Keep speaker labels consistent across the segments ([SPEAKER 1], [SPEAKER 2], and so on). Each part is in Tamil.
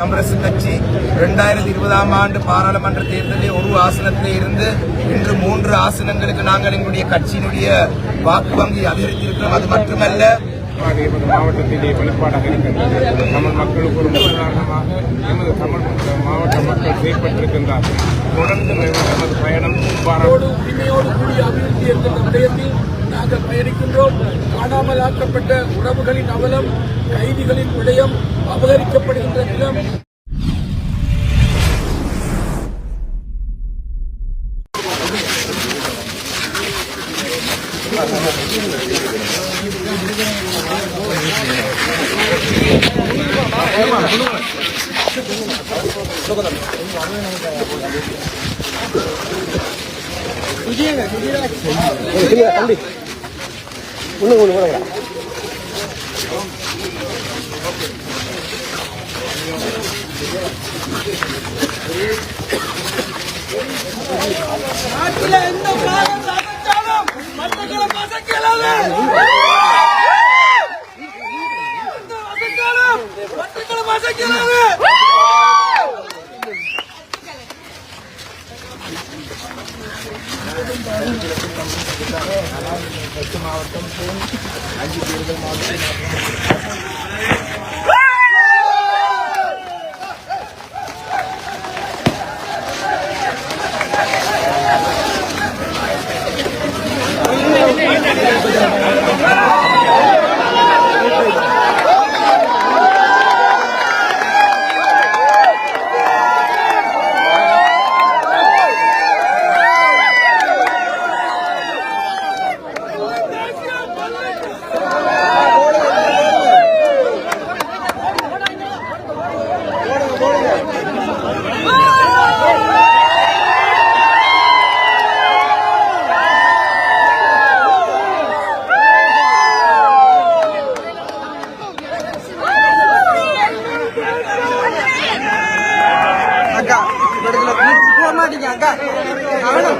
[SPEAKER 1] காங்கிரஸ் கட்சி இரண்டாயிரத்தி இருபதாம் ஆண்டு பாராளுமன்ற தேர்தலில் ஒரு ஆசனத்திலே இருந்து இன்று மூன்று ஆசனங்களுக்கு நாங்கள் எங்களுடைய கட்சியினுடைய வாக்கு வங்கி அதிகரித்திருக்கிறோம். அது மட்டுமல்ல
[SPEAKER 2] மாவட்டத்திலே வெளிப்பாடாக இருக்கின்றது. தமிழ் மக்களுக்கு ஒரு உதாரணமாக எமது தமிழ் மாவட்ட மக்கள் செயல்பட்டிருக்கின்றார்கள் தொடர்ந்து எமது பயணம் பாராட்டு
[SPEAKER 3] உரிமையோடு உரிமையோடு கூடிய அபிவிருத்தி என்கின்ற விடயத்தில் நாங்கள் பயணிக்கின்றோம். காணாமல் ஆக்கப்பட்ட உறவுகளின் அவலம் கைதிகளின் விடயம் அபகரிக்கப்படுகின்ற நிலம். நாட்டில் எந்த காலம் சாதிச்சாலும் மற்றங்களை மாவட்டம் அஞ்சு தேர்தல்
[SPEAKER 4] மாவட்டம் இந்த இடத்துல பீச் போக மாட்டீங்க அக்கா அவனும்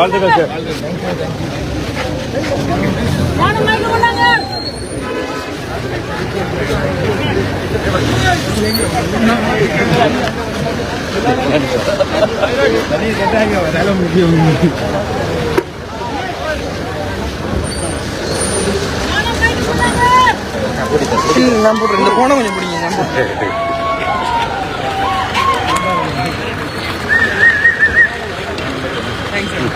[SPEAKER 2] வாழ்த்துக்கள் சார்
[SPEAKER 4] நான் போடுறேன் இந்த போன கொஞ்சம் பிடிங்க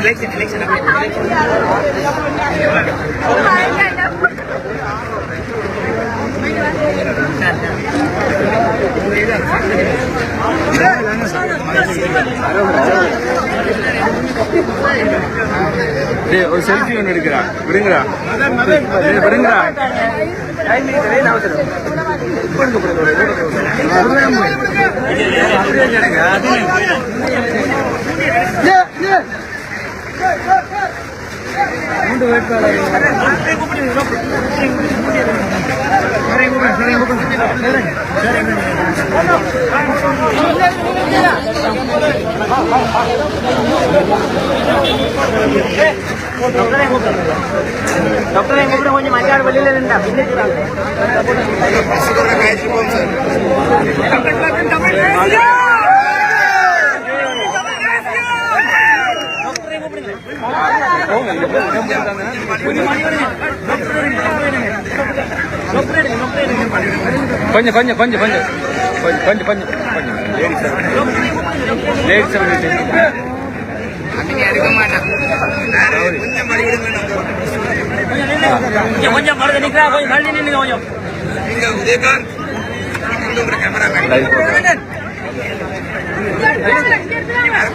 [SPEAKER 4] Election, election, election.
[SPEAKER 5] Gracias.
[SPEAKER 2] ஒரு செல்ஃபி ஒன்று எடுக்கிறா. விடுங்கடா. விடுங்கடா.
[SPEAKER 4] டாக்டர் ಮುಂದೆ ಹೋಗ್ತಾ ಡಾಕ್ಟರ್ ಹೆಂಗೊಬ್ರು ಕೊಂಚ ಮಾತಾಡಿ
[SPEAKER 1] ಬರಲಿಲ್ಲ ಬಿಲ್ಲೇ ಕಾಯ್ತು
[SPEAKER 2] கொஞ்சம் கொஞ்சம் கொஞ்சம் கொஞ்சம் கொஞ்சம் கொஞ்சம் கொஞ்சம் கொஞ்சம் லேடிஸ் லேடிஸ்
[SPEAKER 1] அப்படிங்க எடுக்க மாட்டேன் கொஞ்சம் வழிவிடுங்க
[SPEAKER 4] கொஞ்சம் மருந்து நிக்கிறா கொஞ்சம் தள்ளி நின்னுங்க கொஞ்சம்
[SPEAKER 1] நீங்க உதயகாந்த் உங்களோட கேமரா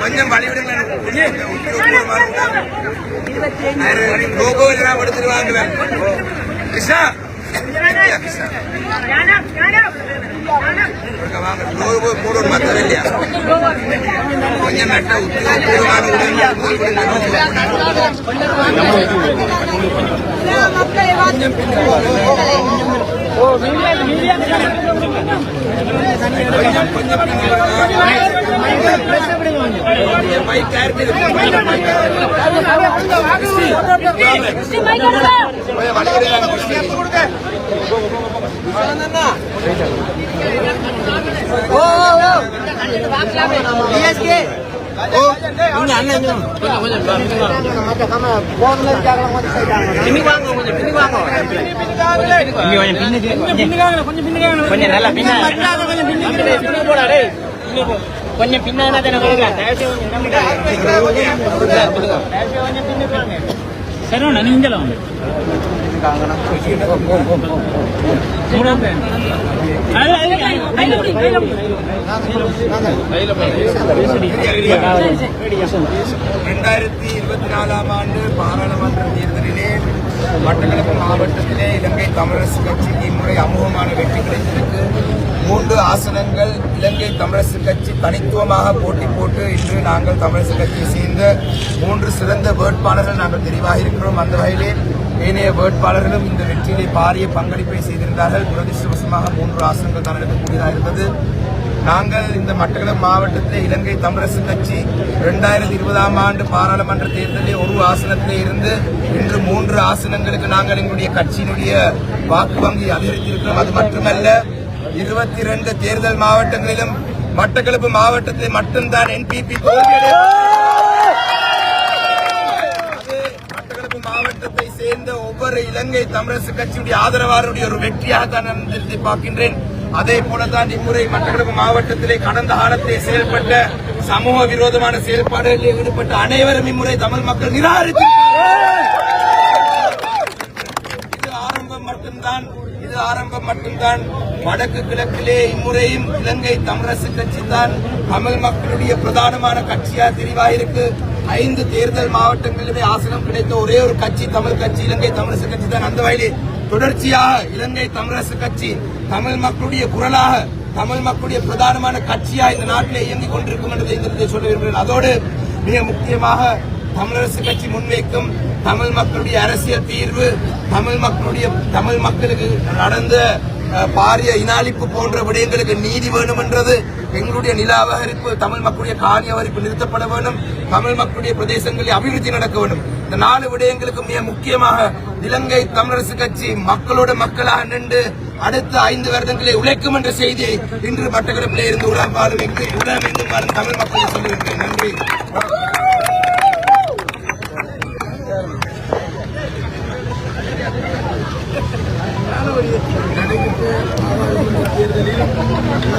[SPEAKER 1] கொஞ்சம் வழிவிடுங்களேன் லோகோ எல்லாம் எடுத்துட்டு வாங்கல கிருஷ்ணா கிருஷ்ணா வாங்க லோகோ கூட மாத்தவே இல்லையா கொஞ்சம் நட்ட உத்தியோகபூர்வமான
[SPEAKER 4] கொஞ்சம் கொஞ்சம் మైక్ క్లారిటీ கொஞ்சம் பின்னுக்காங்க கொஞ்சம் பின்னுக்காங்க கொஞ்சம் நல்லா பின்னுக்கு போடா கொஞ்சம் பின்னாடி தானே தயவுசெய்து கொஞ்சம் பின்னுக்கு வாங்க சரவணா நீங்களும் வாங்க.
[SPEAKER 1] இரண்டாயிரத்தி இருபத்தி நாலாம் ஆண்டு பாராளுமன்ற தேர்தலிலே மட்டக்களப்பு மாவட்டத்திலே இலங்கை தமிழரசு கட்சிக்கு இம்முறை அமோகமான வெற்றி கிடைத்திருக்கு மூன்று ஆசனங்கள் இலங்கை தமிழரசு கட்சி தனித்துவமாக போட்டி போட்டு இன்று நாங்கள் தமிழரசு கட்சியை சேர்ந்த மூன்று சிறந்த வேட்பாளர்கள் நாங்கள் தெரிவாக இருக்கிறோம். அந்த வகையிலே ஏனைய வேட்பாளர்களும் இந்த வெற்றியிலே பாரிய பங்களிப்பை செய்திருந்தார்கள். துரதிருஷ்டவசமாக மூன்று ஆசனங்கள் தான் எடுக்கக்கூடியதாக இருந்தது. நாங்கள் இந்த மட்டக்களப்பு மாவட்டத்தில் இலங்கை தமிழரசு கட்சி இரண்டாயிரத்தி இருபதாம் ஆண்டு பாராளுமன்ற தேர்தலில் ஒரு ஆசனத்திலே இருந்து இன்று மூன்று ஆசனங்களுக்கு நாங்கள் எங்களுடைய கட்சியினுடைய வாக்கு வங்கி அதிகரித்திருக்கிறோம். அது மட்டுமல்ல இருபத்தி இரண்டு தேர்தல் மாவட்டங்களிலும் மட்டக்களப்பு மாவட்டத்தில் மட்டும்தான் என்பிபி மட்டக்களப்பு மாவட்டத்தை சேர்ந்த ஒவ்வொரு இலங்கை தமிழரசு கட்சியுடைய ஆதரவாளருடைய ஒரு வெற்றியாக தான் நான் பார்க்கின்றேன். அதே போலதான் இம்முறை மட்டக்களப்பு மாவட்டத்திலே கடந்த காலத்திலே செயல்பட்ட சமூக விரோதமான செயல்பாடுகளில் ஈடுபட்ட அனைவரும் இம்முறை தமிழ் மக்கள் நிராகரித்து இது ஆரம்பம் மட்டும்தான் இது ஆரம்பம் மட்டும்தான். வடக்கு கிழக்கிலே இம்முறையும் இலங்கை தமிழரசு கட்சி தான் தமிழ் மக்களுடைய பிரதானமான கட்சியா தெரிவாயிருக்கு. ஐந்து தேர்தல் மாவட்டங்களிலுமே ஆசனம் கிடைத்த ஒரே ஒரு கட்சி தமிழ் கட்சி இலங்கை தமிழரசு கட்சி தான் அந்த வகையிலே தொடர்ச்சியாக இலங்கை தமிழரசு கட்சி தமிழ் மக்களுடைய குரலாக தமிழ் மக்களுடைய பிரதானமான கட்சியா இந்த நாட்டிலே இயங்கிக் கொண்டிருக்கும் என்பதை சொல்ல விரும்புகிறேன் அதோடு மிக முக்கியமாக தமிழரசு கட்சி முன்வைக்கும் தமிழ் மக்களுடைய அரசியல் தீர்வு தமிழ் மக்களுடைய தமிழ் மக்களுக்கு நடந்த பாரிய இனாளிப்பு போன்ற விடயங்களுக்கு நீதி வேண்டும் என்றது எங்களுடைய நில அபகரிப்பு தமிழ் மக்களுடைய காணி அபகரிப்பு நிறுத்தப்பட வேண்டும் தமிழ் மக்களுடைய பிரதேசங்களில் அபிவிருத்தி நடக்க வேண்டும். இந்த நாலு விடயங்களுக்கு மிக முக்கியமாக இலங்கை தமிழரசு கட்சி மக்களோட மக்களாக நின்று அடுத்த ஐந்து வருடங்களை உழைக்கும் என்ற செய்தியை இன்று மட்டக்களப்பிலே இருந்து உலகம் வாழும் தமிழ் மக்களை சொல்லுகின்றேன் நன்றி
[SPEAKER 3] நடைபெற்ற பாராளுமன்ற தேர்தலில்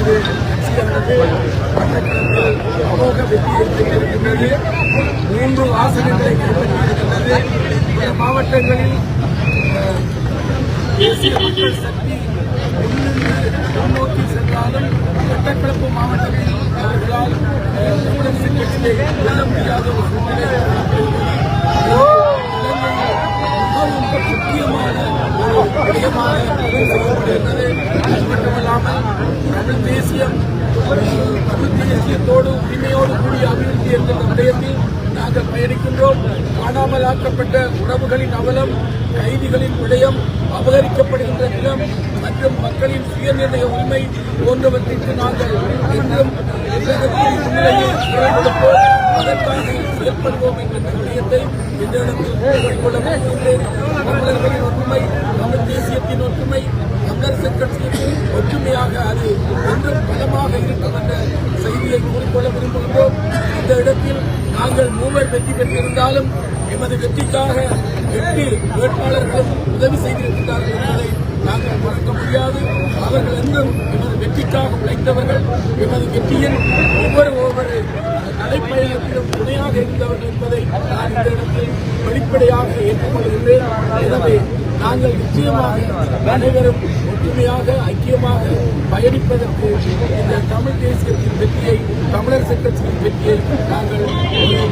[SPEAKER 3] நமது அமோக வெற்றியை பெற்றிருக்கின்றது மூன்று வாசகங்களை கைப்பற்றியிருக்கின்றது பல மாவட்டங்களில் தேசிய மக்கள் சக்தி முன்னோக்கி சென்றாலும் மட்டக்களப்பு மாவட்டங்களில் அவர்களால் அஹ், தமிழரசு கட்சியை வெல்ல முடியாத ஒரு சூழ்நிலை மிகவும் முக்கியமான ஒரு விடயமாக செயல்படுகிறது அது மட்டுமல்லாமல் தமிழ் தேசியம் அஹ், தமிழ் தேசியத்தோடு உரிமையோடு கூடிய அபிவிருத்தி என்கிற விடயத்தில் நாங்கள் பயணிக்கின்றோம் காணாமல் ஆக்கப்பட்ட உறவுகளின் அவலம் கைதிகளின் விடயம் அபகரிக்கப்படுகின்ற நிலம் மற்றும் மக்களின் சுயநிர்ணய உரிமை போன்றவற்றிற்கு நாங்கள் என்றும் உலகத்தின் முன்னிலையை குரல் கொடுப்போம் அதற்காக செயல்படுவோம் என்ற விடயத்தை இந்த இடத்தில் தமிழர்களின் ஒற்றுமை தமிழ் தேசியத்தின் ஒற்றுமை தமிழரசு கட்சியின் ஒற்றுமையாக அது ஒன்றும் பலமாக இருக்கும் என்ற செய்தியை கூறிக்கொள்ள விரும்புகின்றோம். இந்த இடத்தில் நாங்கள் மூவர் வெற்றி பெற்றிருந்தாலும் எமது வெற்றிக்காக எட்டு வேட்பாளர்களும் உதவி செய்திருக்கிறார்கள் என்பதை நாங்கள் மறக்க முடியாது. அவர்கள் என்றும் எமது வெற்றிக்காக உழைத்தவர்கள். எமது வெற்றியின் ஒவ்வொரு ஒவ்வொரு நடைப்பயணத்திலும் துணையாக இருந்தவர்கள் என்பதை நான் இந்த இடத்தில் வெளிப்படையாக ஏற்றுக்கொள்கின்றேன். எனவே நாங்கள் நிச்சயமாக அனைவரும் ஒற்றுமையாக ஐக்கியமாக பயணிப்பதற்கு இந்த தமிழ் தேசியத்தின் வெற்றியை தமிழர் சட்டத்தின் வெற்றியை நாங்கள்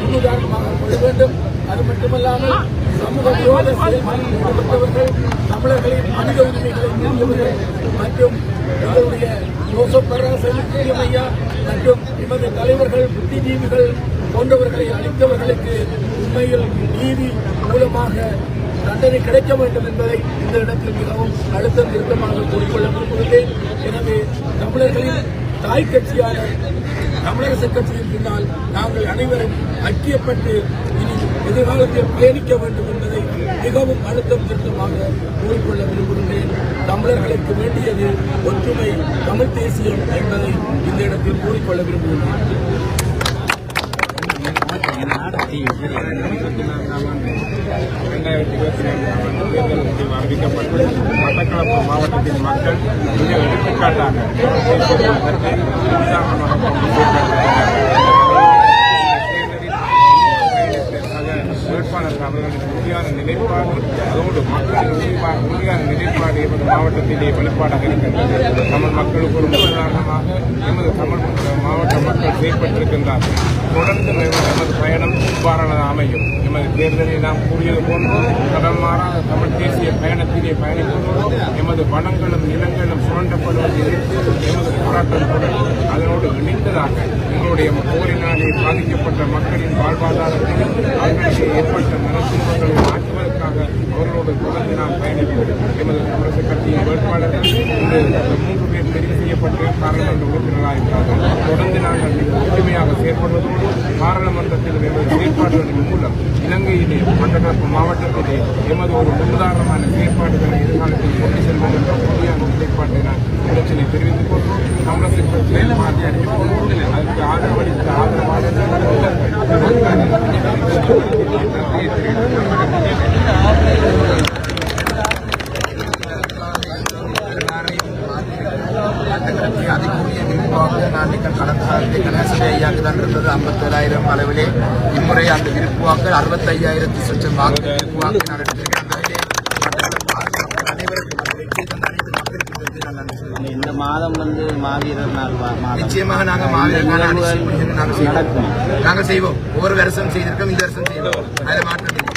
[SPEAKER 3] முன்னுதாரணமாக கொள்ள வேண்டும். அது மட்டுமல்லாமல் சமூக விரோத செயல்களில் ஈடுபட்டவர்கள் தமிழர்களின் மனித உரிமைகளை மீறியவர்கள் மற்றும் எங்களுடைய ஜோசப் பராசரியம் ஐயா மற்றும் எமது தலைவர்கள் புத்திஜீவிகள் போன்றவர்களை அளித்தவர்களுக்கு உண்மையில் நீதி மூலமாக தண்டனை கிடைக்க வேண்டும் என்பதை இந்த இடத்தில் மிகவும் அழுத்தம் திருத்தமாக கூறிக்கொள்ள விரும்புகிறேன் எனவே தமிழர்களின் தாய் கட்சியான தமிழரசு கட்சியின் பின்னால் நாங்கள் அனைவரும் ஐக்கியப்பட்டு இனி எதிர்காலத்தில் பயணிக்க வேண்டும் என்பதை மிகவும் அழுத்தம் திருத்தமாக கூறிக்கொள்ள விரும்புகின்றேன் தமிழர்களுக்கு வேண்டியது ஒற்றுமை தமிழ் தேசியம் என்பதை இந்த இடத்தில் கூறிக்கொள்ள விரும்புகின்றேன்
[SPEAKER 2] இரண்டாயிரத்தி இருபத்தி நான்காம் ஆண்டு தேர்தல் முடிவு அறிவிக்கப்பட்டு மட்டக்களப்பு மாவட்டத்தின் மக்கள் மிக எடுத்துக்காட்டாக வேட்பாளர்கள் அவர்களின் உறுதியான நிலைப்பாடு அதோடு மக்களின் உறுதியான நிலைப்பாடு என்பது மாவட்டத்திலே வெளிப்பாடாக இருக்கின்றது. தமிழ் மக்களுக்கு ஒரு காரணமாக எமது தமிழ் மாவட்ட மக்கள் செயல்பட்டிருக்கின்றார்கள் தொடர்ந்து எமது பயணம் இவ்வாறானது அமையும். எமது தேர்தலை நாம் கூறியது போன்று கடல் மாறாத தமிழ் தேசிய பயணத்திலே பயணிப்பதோடு எமது வனங்களும் நிலங்களும் சுரண்டப்படுவதை எதிர்த்து எமது போராட்டம் தொடரும். அதனோடு இணைந்ததாக எங்களுடைய போரினாலே பாதிக்கப்பட்ட மக்களின் வாழ்வாதாரத்தையும் அவர்களுக்கு ஏற்பட்ட நலத்துன்பங்களை மாற்றுவதற்காக அவர்களோடு தொடர்ந்து நாம் பயணிப்போம். எமது தமிழக கட்சியின் வேட்பாளர்கள் மூன்று பேர் தெரிவு செய்யப்பட்டு பாராளுமன்ற உறுப்பினராக இருக்கிறார்கள். தொடர்ந்து நாங்கள் ஒற்றுமையாக செயற்படுவதோடு பாராளுமன்றத்தில் எமது செயற்பாடுகளின் மூலம் இலங்கையிலே மட்டக்களப்பு மாவட்டத்திலே எமது ஒரு முன்னுதாரணமான செயற்பாடுகளை எதிர்காலத்தில் கொண்டு செல்வோம் என்ற உறுதியான நிலைப்பாட்டை நான் இடத்திலே தெரிவித்துக் கொள்வோம் காங்கிரஸ் கட்சியில் மாற்றி அறிவித்து அதற்கு ஆதரவளித்த ஆதரவாளர்கள்
[SPEAKER 1] அதுக்குரிய விருப்பாக நான் நீங்கள் கடந்த காலத்தில் கணேசனை ஐயாக்கு தான் இருந்தது ஐம்பத்தேழாயிரம் அளவிலே இம்முறை அந்த விருப்பு வாக்கு அறுபத்தையாயிரத்தி சொச்சம் வாக்கு விருப்பு வாக்கு நான் எடுத்திருக்கிறேன் அந்த வகையிலே மட்டக்களப்பு ஆசிரியர்கள் அனைவருக்கும் அந்த வெற்றியை தந்த நன்றி நான் நன்றி சொல்கிறேன்.
[SPEAKER 4] இந்த மாதம் வந்து மாவீரர் நாள்
[SPEAKER 1] நிச்சயமாக அடிச்சு முடிஞ்சது நாங்கள் செய்வோம். ஒவ்வொரு வருஷம் செய்திருக்கோம் இந்த வருஷம் செய்வோம். அதில் மாற்றம் இல்லை.